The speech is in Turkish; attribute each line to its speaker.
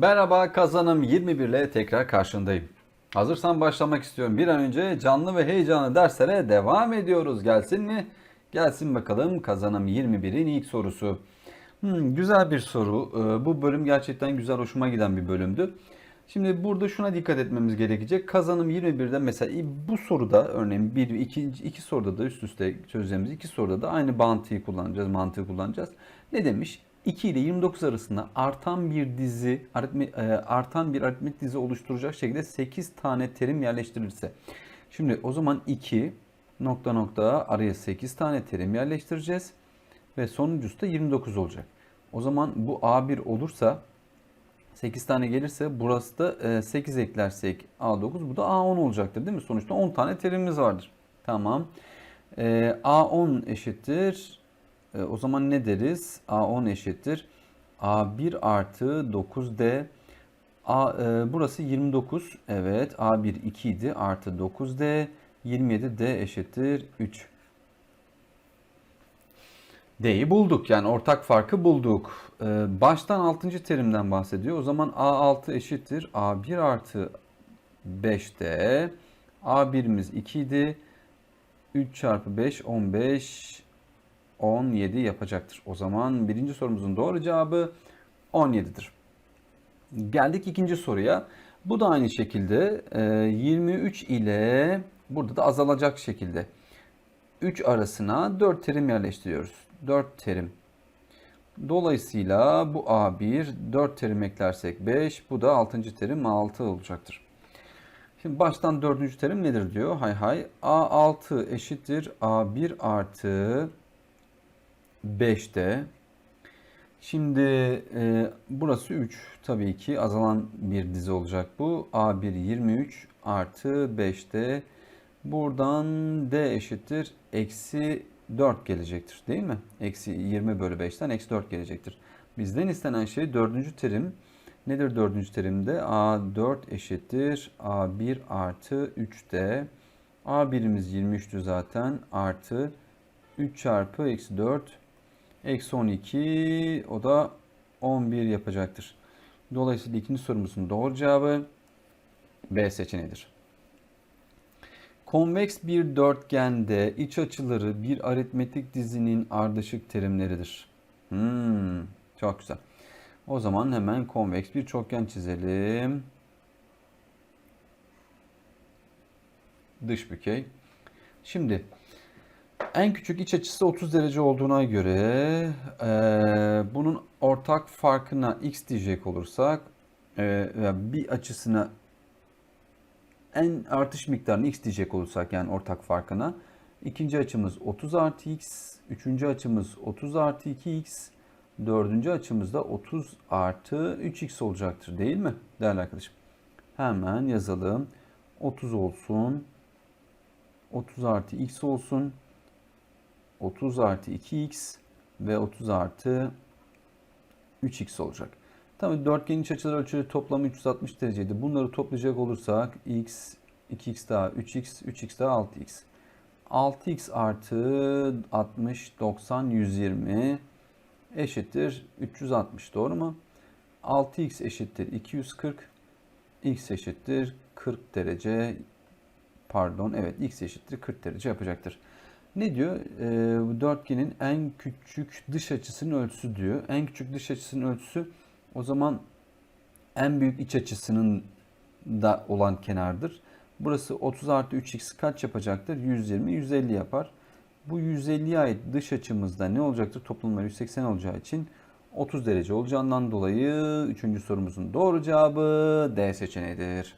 Speaker 1: Merhaba kazanım 21 ile tekrar karşındayım. Hazırsan başlamak istiyorum. Bir an önce canlı ve heyecanlı derslere devam ediyoruz. Gelsin mi? Gelsin bakalım kazanım 21'in ilk sorusu. Hmm, güzel bir soru. Ee, Bu bölüm gerçekten güzel, hoşuma giden bir bölümdü. Şimdi burada şuna dikkat etmemiz gerekecek. Kazanım 21'de mesela bu soruda örneğin bir, iki, iki soruda da üst üste çözeceğimiz iki soruda da aynı bağıntıyı kullanacağız, mantığı kullanacağız. Ne demiş? 2 ile 29 arasında artan bir dizi, e, artan bir aritmetik dizi oluşturacak şekilde 8 tane terim yerleştirilirse. Şimdi o zaman 2 nokta nokta araya 8 tane terim yerleştireceğiz ve sonuncusu da 29 olacak. O zaman bu A1 olursa 8 tane gelirse burası da 8 eklersek A9 bu da A10 olacaktır değil mi? Sonuçta 10 tane terimimiz vardır. Tamam. E, A10 eşittir. E, o zaman ne deriz? A10 eşittir. A1 artı 9D. A, e, burası 29. Evet. A1 2 idi. Artı 9D. 27D eşittir 3. D'yi bulduk. Yani ortak farkı bulduk. Ee, baştan 6. terimden bahsediyor. O zaman A6 eşittir. A1 artı 5D. A1'imiz 2 idi. 3 çarpı 5 15 17 yapacaktır. O zaman birinci sorumuzun doğru cevabı 17'dir. Geldik ikinci soruya. Bu da aynı şekilde e, 23 ile burada da azalacak şekilde 3 arasına 4 terim yerleştiriyoruz. 4 terim. Dolayısıyla bu A1 4 terim eklersek 5 bu da 6. terim A6 olacaktır. Şimdi baştan 4. terim nedir diyor. Hay hay A6 eşittir A1 artı 5'te. Şimdi e, burası 3 tabii ki azalan bir dizi olacak bu. A1 23 artı 5'te. Buradan D eşittir. Eksi 4 gelecektir değil mi? Eksi 20 bölü 5'ten eksi 4 gelecektir. Bizden istenen şey dördüncü terim. Nedir dördüncü terimde? A4 eşittir. A1 artı 3D. A1'imiz 23'tü zaten. Artı 3 çarpı eksi 4. Eksi 12 o da 11 yapacaktır. Dolayısıyla ikinci sorumuzun doğru cevabı B seçeneğidir. Konveks bir dörtgende iç açıları bir aritmetik dizinin ardışık terimleridir. Hmm, çok güzel. O zaman hemen konveks bir çokgen çizelim. Dış bükey. Şimdi en küçük iç açısı 30 derece olduğuna göre e, bunun ortak farkına x diyecek olursak e, bir açısına en artış miktarını x diyecek olursak yani ortak farkına ikinci açımız 30 artı x, üçüncü açımız 30 artı 2x, dördüncü açımız da 30 artı 3x olacaktır değil mi değerli arkadaşım? Hemen yazalım. 30 olsun. 30 artı x olsun. 30 artı 2x ve 30 artı 3x olacak. Tabii dörtgenin iç açıları ölçüleri toplamı 360 dereceydi. Bunları toplayacak olursak x, 2x daha 3x, 3x daha 6x. 6x artı 60, 90, 120 eşittir 360 doğru mu? 6x eşittir 240, x eşittir 40 derece pardon evet x eşittir 40 derece yapacaktır. Ne diyor? Ee, dörtgenin en küçük dış açısının ölçüsü diyor. En küçük dış açısının ölçüsü o zaman en büyük iç açısının da olan kenardır. Burası 30 artı 3x kaç yapacaktır? 120, 150 yapar. Bu 150'ye ait dış açımızda ne olacaktır? Toplamda 180 olacağı için 30 derece olacağından dolayı 3. sorumuzun doğru cevabı D seçeneğidir.